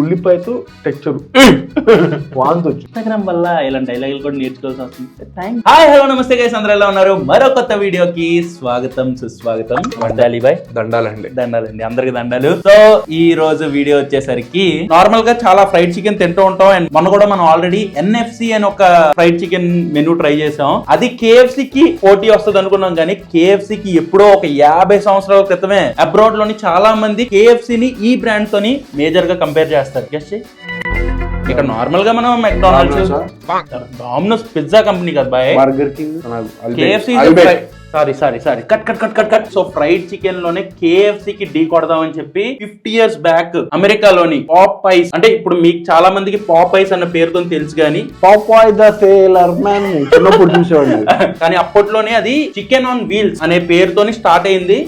ఉల్లిపాయతో texture వాంతి Instagram వల్ల ఇలాంటి డైలాగులు కూడా నేర్చుకోవాల్సి వస్తుంది హాయ్ హలో నమస్తే గైస్ అందరూ ఎలా ఉన్నారు? మరో కొత్త వీడియోకి స్వాగతం సుస్వాగతం. వండాలి బాయ్. దండాలండి. దండాలండి. అందరికి దండాలు. సో ఈ రోజు వీడియో వచ్చేసరికి నార్మల్గా చాలా ఫ్రైడ్ చికెన్ తింటూ ఉంటాం. అండ్ మొన్న కూడా మనం ఆల్రెడీ ఎన్ఎఫ్సి అని ఒక ఫ్రైడ్ చికెన్ మెనూ ట్రై చేసాం అది కేఎఫ్సి కి పోటీ వస్తుంది అనుకున్నాం కానీ కేఎఫ్సి కి ఎప్పుడో ఒక యాభై సంవత్సరాల క్రితమే. అబ్రాడ్లోని చాలా మంది కేఎఫ్సి ని ఈ బ్రాండ్ తోని మేజర్గా కంపేర్ చేస్తారు. గెస్ట్. ఇక్కడ నార్మల్గా మనం మెక్డానల్డ్స్ డామినోస్ పిజ్జా కంపెనీ కదా bye. Burger King KFC sorry sorry sorry cut cut cut cut cut so fried చికెన్లోనే KFC కి ఢీ కొడదామని చెప్పి ఫిఫ్టీ ఇయర్స్ బ్యాక్ అమెరికాలోని పాప్ ఐస్. అంటే ఇప్పుడు మీకు చాలా మందికి పాప్ ఐస్ అన్న పేరుతో తెలుసు కానీ పాపాయ్ ద సేలర్ మ్యాన్ చిన్నప్పుడు కానీ అప్పట్లోనే అది చికెన్ ఆన్ వీల్స్ అనే పేరుతోని స్టార్ట్ అయింది.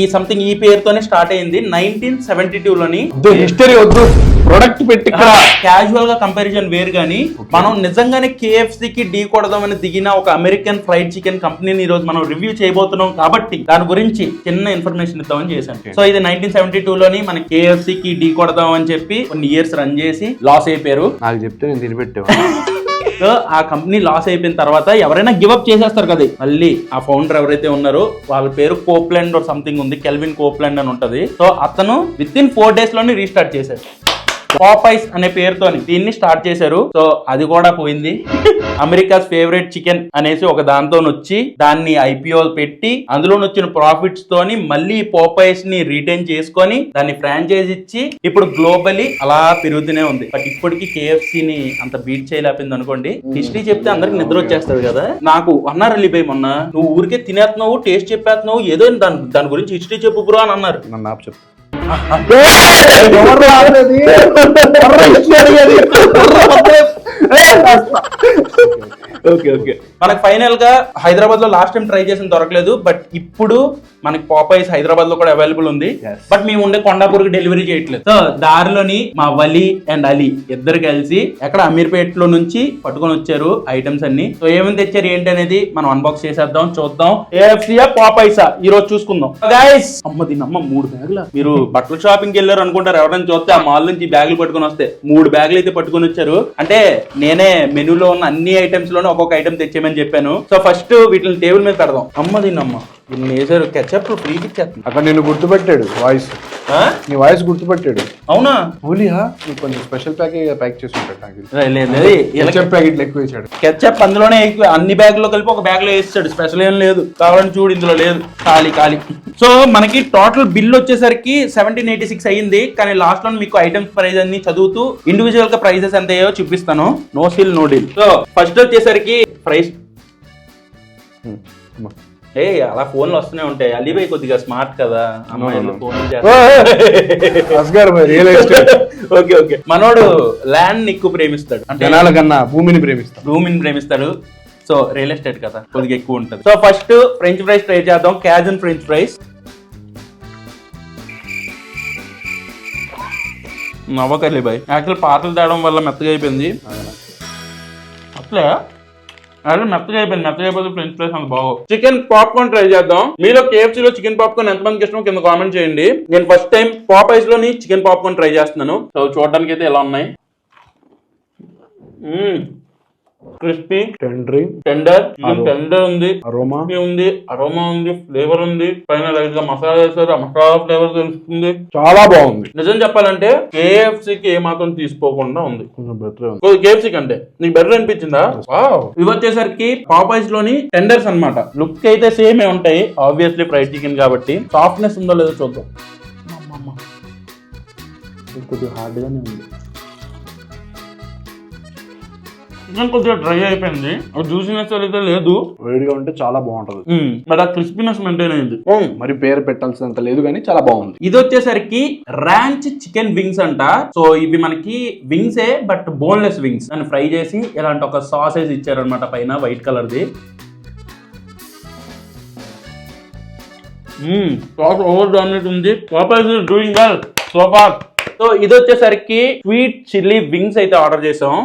ఈ సంథింగ్ ఈ పేరుతోనే స్టార్ట్ అయింది నైన్టీన్ సెవెంటీ టూ లోని హిస్టరీ వద్దు. ప్రొడక్ట్ పెట్టి క్యాజువల్గా కంపారిజన్ వేరు గానీ మనం నిజంగానే కేఎఫ్సి కి ఢీ కొడదామని దిగిన ఒక అమెరికన్ ఫ్రైడ్ చికెన్ కంపెనీని ఈ రోజు మనం రివ్యూ చేయబోతున్నాం కాబట్టి దాని గురించి చిన్న ఇన్ఫర్మేషన్ ఇద్దామని చేశాను. సో ఇది నైన్టీన్ సెవెంటీ టూ లోని మన కేఎఫ్సి కి ఢీ కొడదాం అని చెప్పి కొన్ని ఇయర్స్ రన్ చేసి లాస్ అయిపోయారు. నాకు చెప్తే నేను తినిపెట్టేవాడిని. సో ఆ కంపెనీ లాస్ అయిపోయిన తర్వాత ఎవరైనా గివ్ అప్ చేసేస్తారు కదా మళ్ళీ ఆ ఫౌండర్ ఎవరైతే ఉన్నారో వాళ్ళ పేరు కోప్లాండ్ ఆర్ సంథింగ్ ఉంది కెల్విన్ కోప్లాండ్ అని ఉంటది. సో అతను విత్ ఇన్ ఫోర్ డేస్లోనే రీస్టార్ట్ చేశారు. పాపైస్ అనే పేరుతో దీన్ని స్టార్ట్ చేశారు. సో అది కూడా పోయింది. అమెరికాస్ ఫేవరెట్ చికెన్ అనేసి ఒక దాంతో వచ్చి దాన్ని ఐపీఓ పెట్టి అందులో వచ్చిన ప్రాఫిట్స్ తోని మళ్ళీ పోపైస్ని రిటైన్ చేసుకొని దాన్ని ఫ్రాంచైజ్ ఇచ్చి ఇప్పుడు గ్లోబలీ అలా పెరుగుతూనే ఉంది బట్ ఇప్పటికి కేఎఫ్సి ని అంత బీట్ చేయలేపింది అనుకోండి హిస్టరీ చెప్తే అందరికి నిద్ర వచ్చేస్తుంది కదా నాకు అన్నారు అలీబాయ్ మొన్న నువ్వు ఊరికే తినేస్తున్నావు టేస్ట్ చెప్పేస్తున్నావు ఏదో దాని దాని గురించి హిస్టరీ చెప్పు బ్రో అని అన్నారు నన్ను ఆపు చెప్పు ఎవరు ఓకే ఓకే. మనకు ఫైనల్గా హైదరాబాద్లో లాస్ట్ టైం ట్రై చేసిన దొరకలేదు బట్ ఇప్పుడు మనకి పాపైస్ హైదరాబాద్లో కూడా అవైలబుల్ ఉంది. బట్ మేము ఉండే కొండాపూర్కి డెలివరీ చేయట్లేదు. సో దారిలోని మా వలి అండ్ అలీ ఇద్దరు కలిసి ఎక్కడ అమీర్పేట్లో నుంచి పట్టుకొని వచ్చారు ఐటమ్స్ అన్ని. సో ఏమేమి తెచ్చారు ఏంటి అనేది మనం అన్బాక్స్ చేసేద్దాం చూద్దాం. ఏఎఫ్సియా పాపైసా ఈ రోజు చూసుకుందాం. గైస్ అమ్మ దీని అమ్మ మూడు బ్యాగుల? మీరు బట్టల షాపింగ్ వెళ్ళారు అనుకుంటారు ఎవరైనా చూస్తే ఆ మాల్ నుంచి బ్యాగులు పట్టుకొని వస్తే మూడు బ్యాగులు అయితే పట్టుకొని వచ్చారు. అంటే నేనే మెనూలో ఉన్న అన్ని ఐటమ్స్లోనే ఒక్కొక్క ఐటమ్ తెచ్చేయమని చెప్పాను. సో ఫస్ట్ వీటిని టేబుల్ మీద పెడదాం. అమ్మ దీన్నమ్మ. ఇన్ని వేసారు కెచప్ ఫ్రీకి ఇచ్చేస్తుంది. అక్కడ నిన్ను గుర్తుపెట్టాడు వాయిస్? నీ వాయిస్ గుర్తుపెట్టాడు. అవునా? ఓలియా నువ్వు కొంచెం స్పెషల్ ప్యాకేజ్ ప్యాక్ చేసి ఉంటాడు ప్యాకెట్లు ఎక్కువ ఇచ్చాడు కెచప్ అందులోనే అన్ని బ్యాగుల్లో కలిపి ఒక బ్యాగ్లో వేస్తాడు. స్పెషల్ ఏం లేదు. కావాలని చూడు ఇందులో లేదు. ఖాళీ ఖాళీ. సో మనకి టోటల్ బిల్ వచ్చేసరికి సెవెంటీన్ ఎయిటీ సిక్స్ అయ్యింది. కానీ లాస్ట్లో మీకు ఐటమ్స్ ప్రైస్ అన్ని చదువుతూ ఇండివిజువల్గా ప్రైజెస్ ఎంత అయ్యో చూపిస్తాను. No seal no deal so first వచ్చేసరికి ప్రైస్ ఏ అలా ఫోన్లు వస్తూనే ఉంటాయి. అలీబాయ్ కొద్దిగా స్మార్ట్ కదా. అమ్మాయిలు ఫోన్ ఓకే ఓకే. మనోడు ల్యాండ్ ఎక్కువ ప్రేమిస్తాడు. అంటే జనాల కన్నా భూమిని ప్రేమిస్తాం భూమిని ప్రేమిస్తాడు. సో రియల్ ఎస్టేట్ కదా. కొద్దిగా ఎక్కువ ఉంటుంది. So first French fries try చేద్దాం. Cajun French fries. నవ్వకర్లే boy. Actual పాటలు తేవడం వల్ల మెత్తగా అయిపోయింది. అట్లే? అదే మెత్తగా అయిపోయింది మెత్తగా అయిపోతే ఫ్రెంచ్ ఫ్రైస్ అంత బాగు చికెన్ పాప్కార్న్ ట్రై చేద్దాం. మీలో కేఎఫ్సీ లో చికెన్ పాప్కార్న్ ఎంతమందికి ఇష్టం కింద కామెంట్ చేయండి. నేను ఫస్ట్ టైం పాప్ ఐస్లోని చికెన్ పాప్కార్న్ ట్రై చేస్తున్నాను. సో చూడడానికి అయితే ఎలా ఉన్నాయి? Hmm. Crispy tendering tender tender ఉంది. అరోమా ఉంది అరోమా ఉంది ఫ్లేవర్ ఉంది. పైన లైట్గా మసాలా వేస్తారు ఆ మసాలా ఫ్లేవర్ తెలుస్తుంది. చాలా బాగుంది. నిజం చెప్పాలంటే KFC కి ఏ మాత్రం తీసుకోకుండా ఉంది. కొంచెం బెటర్ కేఎఫ్సీ కంటే. నీకు బెటర్ అనిపించిందా? ఇవి వచ్చేసరికి పాపాయిస్లోని టెండర్స్ అన్నమాట. లుక్ అయితే సేమ్ ఉంటాయి. ఆబ్వియస్లీ ఫ్రైడ్ చికెన్ కాబట్టి. సాఫ్ట్నెస్ ఉందో లేదో చూద్దాం. కొద్దిగా హార్డ్ గానే ఉంది. చికెన్ కొద్దిగా డ్రై అయిపోయింది. జ్యూసినెస్ అయితే లేదు. వేడిగా ఉంటే చాలా బాగుంటది. బట్ ఆ క్రిస్పీనెస్ మెయింటైన్ అయింది. మరి పేరు పెట్టాల్సినంత లేదు కానీ చాలా బాగుంది. ఇది వచ్చేసరికి ర్యాంచ్ చికెన్ వింగ్స్ అంట. సో ఇవి మనకి వింగ్సే బట్ బోన్లెస్ వింగ్స్ అని ఫ్రై చేసి ఇలాంటి ఒక సాసేజ్ ఇచ్చారనమాట పైన వైట్ కలర్ది సాస్ ఓవర్ డామినేట్ ఉంది. Popeyes doing well so far so ఇది వచ్చేసరికి స్వీట్ చిల్లీ వింగ్స్ అయితే ఆర్డర్ చేసాం.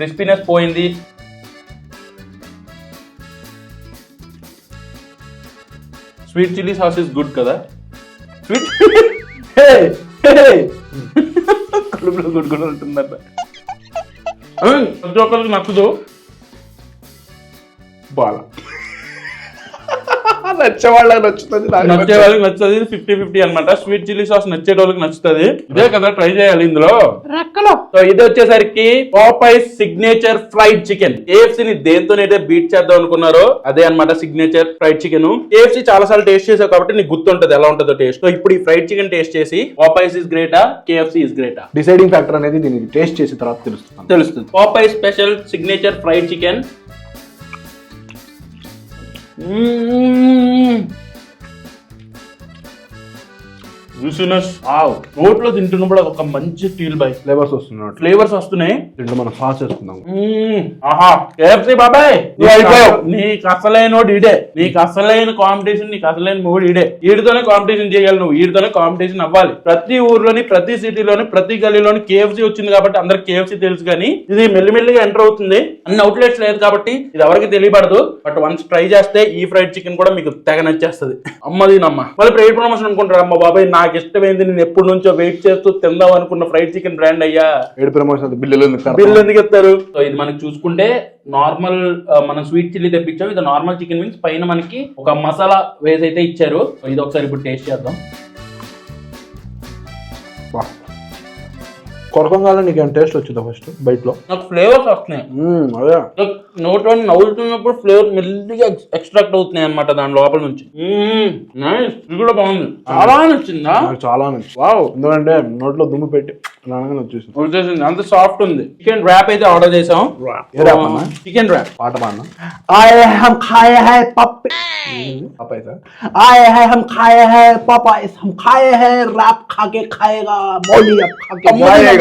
క్రిస్పీనెస్ పోయింది. Sweet chilli sauce is good కదా? స్వీట్? కడుపులో గుడ్గుడు ఉంటుందంట ఉమ్, ప్రతి ఒక్కరికి నచ్చదు. బాల. నచ్చే వాళ్ళకి నచ్చుతుంది నచ్చే. వాళ్ళకి నచ్చుతుంది ఫిఫ్టీ ఫిఫ్టీ అనమాట స్వీట్ చిల్లీ సాస్ నచ్చే వాళ్ళకి నచ్చుతుంది. ఇదే కదా ట్రై చేయాలి ఇందులో. సో ఇది వచ్చేసరికి Popeyes signature fried chicken KFC ని దేంతోనైతే బీట్ చేద్దాం అనుకున్నారో అదే అన్నమాట సిగ్నేచర్ ఫ్రైడ్ చికెన్ కేఎఫ్సి చాలా సార్లు టేస్ట్ చేసావు కాబట్టి నీకు గుర్తుంటది ఎలా ఉంటుందో టేస్ట్ సో ఇప్పుడు ఈ ఫ్రైడ్ చికెన్ టేస్ట్ చేసి Popeyes is గ్రేటా KFC is గ్రేటా deciding factor అనేది దీనికి టేస్ట్ చేసిన తర్వాత తెలుస్తుంది. తెలుస్తుంది. Popeyes special signature fried chicken Mmm. నోట్లో తింటున్నప్పుడు ఒక మంచి ఫీల్ బై. ఫ్లేవర్స్ వస్తున్నాడు ఫ్లేవర్స్ వస్తున్నాయి. దీంట్లో మనం సాస్ మ్మ్. ఆహా. కేఎఫ్సి బాబాయ్. నీకు అసలైన ఈడే. నీకు అసలైన కాంపిటీషన్ నీకు అసలైన మూడు ఈడే. వీడితోనే కాంపిటీషన్ చేయాలి నువ్వు. వీడితోనే కాంపిటీషన్ అవ్వాలి. ప్రతి ఊర్లోని ప్రతి సిటీలోని ప్రతి గలీలోని కేఎఫ్సి వచ్చింది కాబట్టి అందరికి కేఎఫ్సి తెలుసు కానీ ఇది మెల్లిమెల్లిగా ఎంటర్ అవుతుంది. అన్ని అవుట్లెట్స్ లేదు కాబట్టి ఇది ఎవరికి తెలియబడదు. బట్ వన్స్ ట్రై చేస్తే ఈ ఫ్రైడ్ చికెన్ కూడా మీకు తెగ నచ్చేస్తుంది. అమ్మది నమ్మ మళ్ళీ ప్రైడ్ ప్రమోషన్ అనుకుంటారు. అమ్మ బాబాయ్ నాకు ఇష్టమైంది నేను ఎప్పటి నుంచో వెయిట్ చేస్తూ తిందాం అనుకున్న ఫ్రైడ్ చికెన్ బ్రాండ్ అయ్యా. ఏడు ప్రమోషన్ బిల్లులు ఎందుకు కడతాం? బిల్ ఎందుకు ఇస్తారు? సో ఇది మనకి చూసుకుంటే నార్మల్ మనం స్వీట్ చిల్లీ తెప్పించాం ఇది నార్మల్ చికెన్ వింగ్స్ పైన మనకి ఒక మసాలా వేసి అయితే ఇచ్చారు. ఇది ఒకసారి ఇప్పుడు టేస్ట్ చేద్దాం. కొరకంగానే నీకు ఏం టేస్ట్ వచ్చిందా ఫస్ట్ బయటలో? నాకు ఫ్లేవర్స్ వస్తున్నాయి. అదే. నోట్లో నవ్వుతున్నప్పుడు ఫ్లేవర్ మెల్లిగా ఎక్స్ట్రాక్ట్ అవుతున్నాయి అనమాట దాని లోపల నుంచి. ఇది కూడా బాగుంది. చాలా నచ్చిందా? చాలా నచ్చింది. వావ్ ఎందుకంటే నోట్లో దుమ్ము పెట్టి రాగానే వచ్చేసింది. అంత సాఫ్ట్ ఉంది. చికెన్ ర్యాప్ అయితే ఆర్డర్ చేసాం చికెన్ ర్యాప్ పాట పాడినా? ఐ హమ్ ఖాయ హై పప్ పాపాయ్ సార్ ఐ హమ్ ఖాయ హై పాపాయ్ హమ్ ఖాయ హై ర్యాప్ ఖాకే ఖాయేగా మౌలి ఖాకే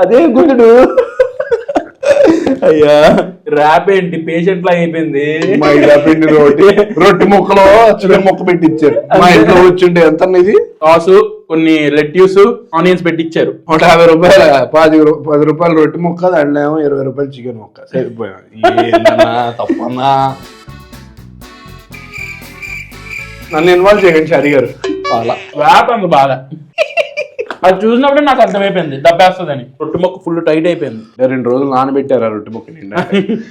అదే గుండు అయ్యా. ర్యాప్ ఏంటి? పేషెంట్ లా అయిపోయింది. మా పిండి రోటి రొట్టె ముక్కలో చిన్న ముక్క పెట్టించారు మా ఇంట్లో వచ్చిండే ఎంత ఇది? కాసు కొన్ని లెట్యూస్ ఆనియన్స్ పెట్టించారు నూట యాభై రూపాయల పది పది రూపాయలు రొట్టె ముక్క దాంట్లో ఇరవై రూపాయలు చికెన్ ముక్క. సరిపోయా తప్పన్నా నన్ను ఇన్వాల్వ్ చేయండి అడిగారు. గారు బాగా బాగా. అది చూసినప్పుడే నాకు అర్థమైపోయింది దబ్బేస్తుందని. రొట్టె మొక్క ఫుల్ టైట్ అయిపోయింది. రెండు రోజులు నానబెట్టారు ఆ రొట్టె ముక్క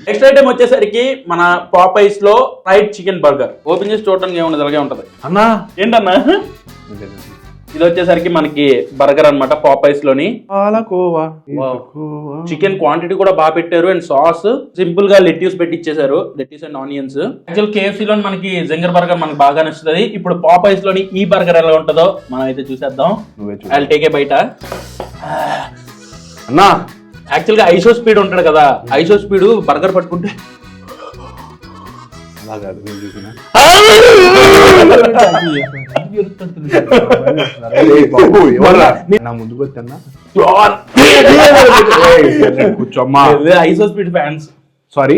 నెక్స్ట్ ఐటమ్ వచ్చేసరికి మన పాపైస్లో ఫ్రైడ్ చికెన్ బర్గర్ ఓపెన్ చేసి చూడడానికి ఏముండదు అలాగే ఉంటది. అన్నా! ఏంటన్నా? ఇది వచ్చేసరికి మనకి బర్గర్ అన్నమాట పాపైస్లోని. చికెన్ క్వాంటిటీ కూడా బాగా పెట్టారు అండ్ సాస్ సింపుల్గా లెట్యూస్ పెట్టి ఇచ్చేసారు lettuce and onions actual KFC లో మనకి జింగర్ బర్గర్ మనకి బాగా నచ్చుతుంది. ఇప్పుడు పాపైస్లోని ఈ బర్గర్ ఎలా ఉంటుందో మనం అయితే చూసేద్దాం. ఐ టేక్ ఏ బయట అన్నా! యాక్చువల్గా ఐసో స్పీడ్ ఉంటాడు కదా ఐసో స్పీడ్ బర్గర్ పట్టుకుంటే. అలా కాదు నా ముందుకు కూర్చోమ్మా. Speed fans. సారీ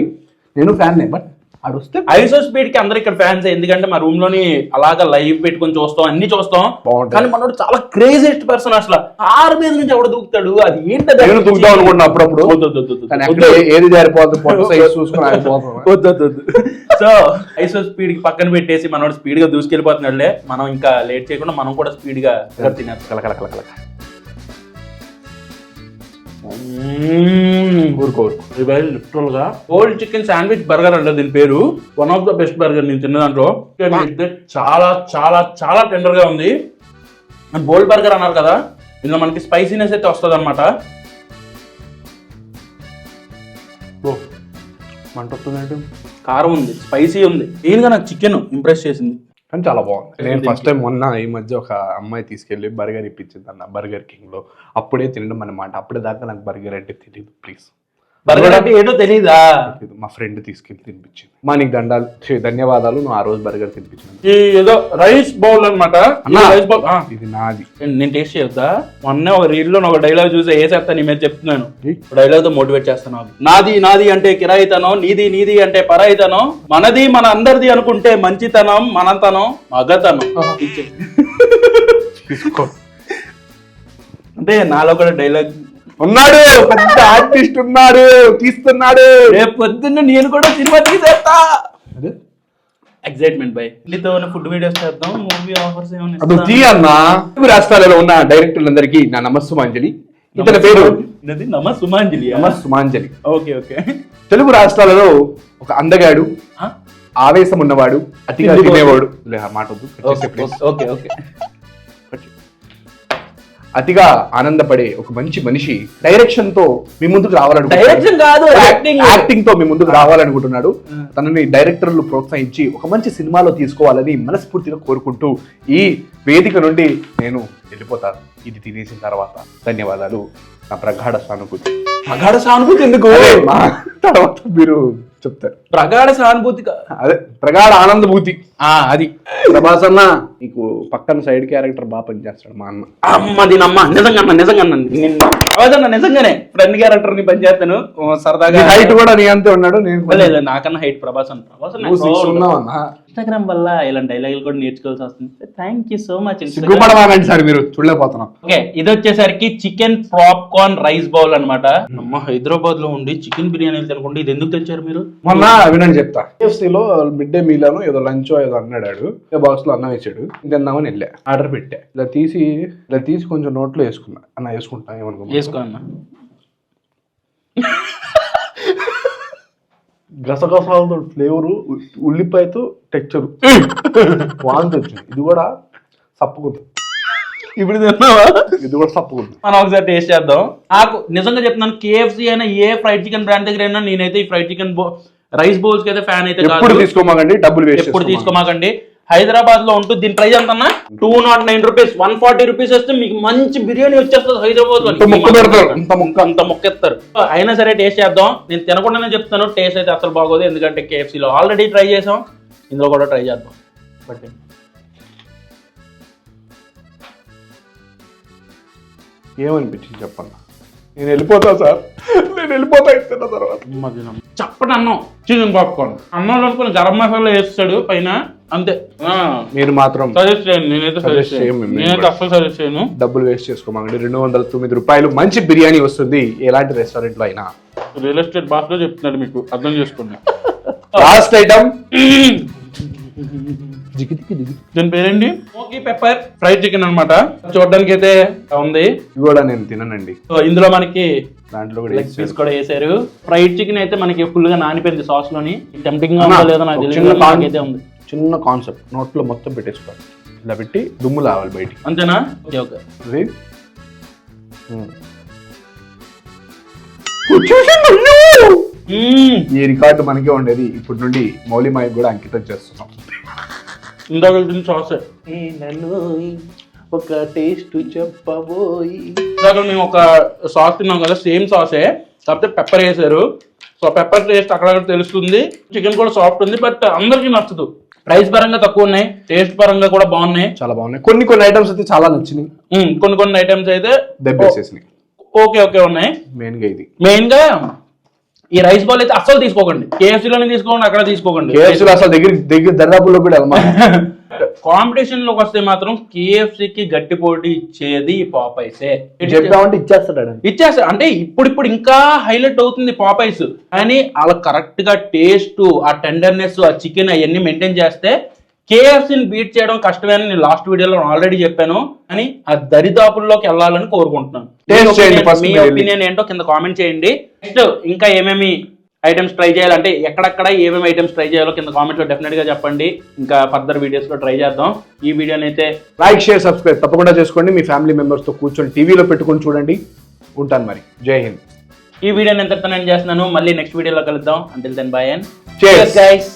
నేను ఫ్యాన్ బట్ ఆడు వస్తే ఐసో స్పీడ్కి అందరు ఇక్కడ ఫ్యాన్స్ ఎందుకంటే మా రూమ్లోని అలాగా లైవ్ పెట్టుకొని చూస్తాం అన్ని చూస్తాం. కానీ మనోడు చాలా క్రేజియస్ట్ పర్సన్ అసలు. కారు మీద నుంచి ఎవడు దూకుతాడు? అది ఏంటది నేను దుక్కుదాం అనుకుంటున్నా అప్పుడప్పుడు. ఏది జారిపోతుంది. సో ఐసో స్పీడ్కి పక్కన పెట్టేసి మనోడు స్పీడ్గా దూసుకెళ్ళిపోతున్నాడులే. మనం ఇంకా లేట్ చేయకుండా మనం కూడా స్పీడ్గా తినేస్తాం కల కల లిటరల్గా ఓల్డ్ చికెన్ శాండ్విచ్ బర్గర్ అంటే దీని పేరు. One of the best burger నేను తిన్న దాంట్లో. చాలా చాలా చాలా టెండర్గా ఉంది బోల్డ్ బర్గర్ అన్నారు కదా. ఇందులో మనకి స్పైసీనెస్ అయితే వస్తుంది అనమాట మంట వస్తుందంటే? కారం ఉంది స్పైసీ ఉంది. మెయిన్గా నాకు చికెన్ ఇంప్రెస్ చేసింది. కానీ చాలా బాగుంది. నేను ఫస్ట్ టైం మొన్న ఈ మధ్య ఒక అమ్మాయి తీసుకెళ్ళి బర్గర్ ఇప్పించింది అన్న బర్గర్ కింగ్లో. అప్పుడే తినడం అన్నమాట. అప్పుడే దాకా నాకు బర్గర్ అంటే తెలియదు ప్లీజ్ బర్గర్ అంటే ఏంటో తెలీదా? మా ఫ్రెండ్ తీసుకెళ్ళి తినిపించింది. మా నీకు దండాలు ఛీ, ధన్యవాదాలు నువ్వు ఆ రోజు బర్గర్ తినిపించిన ఈ ఏదో రైస్ బౌల్ అనమాట రైస్ బౌల్ ఇది నాది. నేను టేస్ట్ చేయొద్దా? మొన్న ఒక రీల్లో ఒక డైలాగ్ చూసి ఏ చెప్తాను మీద చెప్తున్నాను? ఏయ్. డైలాగ్తో మోటివేట్ చేస్తున్నాను నాది నాది అంటే కిరాయితనం నీది నీది అంటే పరాయితనం మనది మన అందరిది అనుకుంటే మంచితనం మనంతనం మగతనం. తీసుకో. అంటే నాలో కూడా డైలాగ్ ఉన్నాడు పెద్ద ఆర్టిస్ట్ ఉన్నాడు తీస్తున్నాడు. రేపు పొద్దున్న నేను కూడా సినిమా తీసేస్తా. అదే. ఎక్సైట్మెంట్ బై నీతో ఫుడ్ వీడియోస్ చేద్దాం మూవీ ఆఫర్స్ ఇస్తారా? తీ అన్న. తెలుగు రాష్ట్రాలలో ఉన్న డైరెక్టర్లందరికీ నా నమస్సుమాంజలి ఇతని పేరు నది నమ సుమాంజలి. నమస్సుమాంజలి ఓకే ఓకే. తెలుగు రాష్ట్రాలలో ఒక అందగాడు ఆవేశం ఉన్నవాడు అతిగా. తినేవాడు. మాట. Okay okay. అతిగా ఆనందపడే ఒక మంచి మనిషి డైరెక్షన్తో మీ ముందుకు రావాలనుకుంటున్నాడు. డైరెక్షన్ కాదు యాక్టింగ్ యాక్టింగ్తో మీ ముందుకు రావాలనుకుంటున్నాడు. తనని డైరెక్టర్లు ప్రోత్సహించి ఒక మంచి సినిమాలో తీసుకోవాలని మనస్ఫూర్తిగా కోరుకుంటూ ఈ వేదిక నుండి నేను వెళ్ళిపోతాను ఇది తినేసిన తర్వాత. ధన్యవాదాలు. నా ప్రగాఢ సానుభూతి. మగాడ సానుభూతి ఎందుకు? తర్వాత మీరు చెప్తారు. ప్రగాఢ సానుభూతి అదే ప్రగాఢ ఆనందభూతి. అది. ప్రభాస్ అన్న నీకు పక్కన సైడ్ క్యారెక్టర్ బాగా పనిచేస్తాడు మా అన్న. అమ్మ దీనమ్మ నిజంగా అన్న నిజంగా అన్న నిన్న నిజంగానే ఫ్రెండ్ క్యారెక్టర్ని పనిచేస్తాను. సరదాగా హైట్ కూడా నీ అంతే ఉన్నాడు నేను లేదు నాకన్నా హైట్ ప్రభాస్ అన్న. ప్రభాస్ అన్న ఇన్స్టాగ్రామ్ వల్ల ఇలాంటి డైలాగులు కూడా నేర్చుకోవాల్సి వస్తుంది. థ్యాంక్ యూ సో మచ్ సిగ్గుపడమాకండి సార్ మీరు చూడలేకపోతున్నాం. ఓకే ఇది వచ్చేసరికి చికెన్ పాప్కార్న్ రైస్ బౌల్ అన్నమాట. అమ్మ హైదరాబాద్లో ఉండి చికెన్ బిర్యానీ తినకుండా ఇది ఎందుకు తెచ్చారు మీరు? మొన్న వినండి చెప్తా. KFC లో మిడ్ డే మీల్ ఏదో లంచ్ ఏదో అన్నాడు బాక్స్లో అన్నం వేసాడు. తిందామని వెళ్ళా. ఆర్డర్ పెట్టా. ఇలా తీసి ఇలా తీసి కొంచెం నోట్లో వేసుకున్నా. అన్న వేసుకుంటా ఏమనుకో వేసుకో అన్న. గసగసాలతో ఫ్లేవరు ఉల్లిపాయతో టెక్చరు. వాంతి వచ్చింది. ఇది కూడా సప్పుకుంది ఇప్పుడు తిన్నావా? ఇది కూడా సప్పుకుంది మనం ఒకసారి టేస్ట్ చేద్దాం. నాకు నిజంగా చెప్తున్నాను కేఎఫ్సి అయినా ఏ ఫ్రైడ్ చికెన్ బ్రాండ్ దగ్గర అయినా నేనైతే ఈ ఫ్రైడ్ చికెన్ రైస్ బౌల్స్కి అయితే ఫ్యాన్ అయితే ఎప్పుడు తీసుకోమాకండి డబ్బులు ఎప్పుడు తీసుకోమాకండి. హైదరాబాద్లో ఉంటుంది దీని ప్రైస్ ఎంత two nought nine rupees one forty rupees వస్తే మీకు మంచి బిర్యానీ వచ్చేస్తుంది హైదరాబాద్లో ఇంత ముక్క. అంత మొక్కెత్తారు అయినా సరే టేస్ట్ చేద్దాం. నేను తినకుండానే చెప్తాను టేస్ట్ అయితే అసలు బాగోదు. ఎందుకంటే KFC లో ఆల్రెడీ ట్రై చేసాం. ఇందులో కూడా ట్రై చేద్దాం. బట్ ఏమనిపించింది చెప్పన్నా నేను వెళ్ళిపోతా సార్. నేను వెళ్ళిపోతా ఇస్తున్న తర్వాత. చప్పటి అన్నం. Chicken popcorn. అన్నంలో కొన్ని గరం మసాలా వేస్తాడు పైన. అంతే. మీరు మాత్రం సజెస్ట్ చేయండి. నేనైతే సజెస్ట్ చేయను. నేనైతే. అస్సలు సజెస్ట్ చేయను. డబ్బులు వేస్ట్ చేసుకోమండి రెండు వందల తొమ్మిది రూపాయలు మంచి బిర్యానీ వస్తుంది. ఎలాంటి రెస్టారెంట్లో అయినా. రియల్ ఎస్టేట్ భాషలో చెప్తున్నాడు మీకు. అర్థం చేసుకోండి. లాస్ట్ ఐటమ్ దీని పేరేంటి? Smoky pepper. ఫ్రైడ్ చికెన్ అన్నమాట. చూడడానికి అయితే ఉంది. ఇది కూడా నేను తిననండి. సో ఇందులో మనకి దాంట్లో కూడా లెగ్ పీస్ కూడా వేసారు. ఫ్రైడ్ చికెన్ అయితే మనకి ఫుల్గా నానిపోయింది సాస్లోని. టెంప్టింగ్గా ఉందో లేదో నాకు తెలియదు నాకైతే ఉంది. చిన్న కాన్సెప్ట్ నోట్లో మొత్తం పెట్టేసుకోవాలి. ఇలా పెట్టి దుమ్ము లావాలి బయటికి. అంతేనా? Okay okay. ఈ రికార్డు మనకే ఉండేది. ఇప్పటి నుండి మౌలిమాయకు కూడా అంకితం చేస్తున్నాం. ఇందాక తిన్న సాసే ఒక టేస్ట్ చెప్పబోయి. ఇందాక మేము ఒక సాస్ తిన్నాం కదా సేమ్ సాసే కాకపోతే పెప్పర్ వేసారు సో పెప్పర్ టేస్ట్ అక్కడక్కడ తెలుస్తుంది. చికెన్ కూడా సాఫ్ట్ ఉంది బట్ అందరికీ నచ్చదు. ప్రైస్ పరంగా తక్కువ ఉన్నాయి టేస్ట్ పరంగా కూడా బాగున్నాయి. చాలా బాగున్నాయి. కొన్ని కొన్ని ఐటమ్స్ అయితే చాలా నచ్చినాయి. కొన్ని కొన్ని ఐటమ్స్ అయితే దెబ్బేసేసినాయి. ఓకే ఓకే ఉన్నాయి. మెయిన్గా ఇది. మెయిన్గా ఈ రైస్ బాల్ అయితే అస్సలు తీసుకోకండి. KFC లోనే తీసుకోకండి అక్కడ తీసుకోకండి. కేఎఫ్సీలో అసలు దగ్గర దగ్గర దర్దాపుల్లో కూడా కాంపిటీషన్లోకి వస్తే మాత్రం KFC కి గట్టి పోటీ ఇచ్చేది పాపైసే చెప్పామంటే ఇచ్చేస్తాడు ఆయన. ఇచ్చేస్తా అంటే ఇప్పుడు ఇప్పుడు ఇంకా హైలైట్ అవుతుంది పాపైస్ కానీ అలా కరెక్ట్గా టేస్ట్ ఆ టెండర్నెస్ ఆ చికెన్ అవన్నీ మెయింటైన్ చేస్తే కేఎఫ్సీని బీట్ చేయడం కష్టమే అని నేను లాస్ట్ వీడియోలో ఆల్రెడీ చెప్పాను. అని ఆ దరిదాపుల్లోకి వెళ్ళాలని కోరుకుంటున్నాను. మీ. ఒపీనియన్ ఏంటో కింద కామెంట్ చేయండి. నెక్స్ట్ ఇంకా ఏమేమి ఐటమ్స్ ట్రై చేయాలంటే ఎక్కడెక్కడ ఏమేమి ఐటమ్స్ ట్రై చేయాలో కింద కామెంట్లో డెఫినెట్గా చెప్పండి. ఇంకా ఫర్దర్ వీడియోస్లో ట్రై చేద్దాం. ఈ వీడియోని అయితే లైక్ షేర్ సబ్స్క్రైబ్ తప్పకుండా చేసుకోండి. మీ ఫ్యామిలీ మెంబర్స్తో కూర్చొని టీవీలో పెట్టుకొని చూడండి. ఉంటాను మరి. జై హింద్. ఈ వీడియోని ఎంతటితో నేను చేస్తున్నాను. మళ్ళీ నెక్స్ట్ వీడియోలో కలుద్దాం. Until then bye and. Guys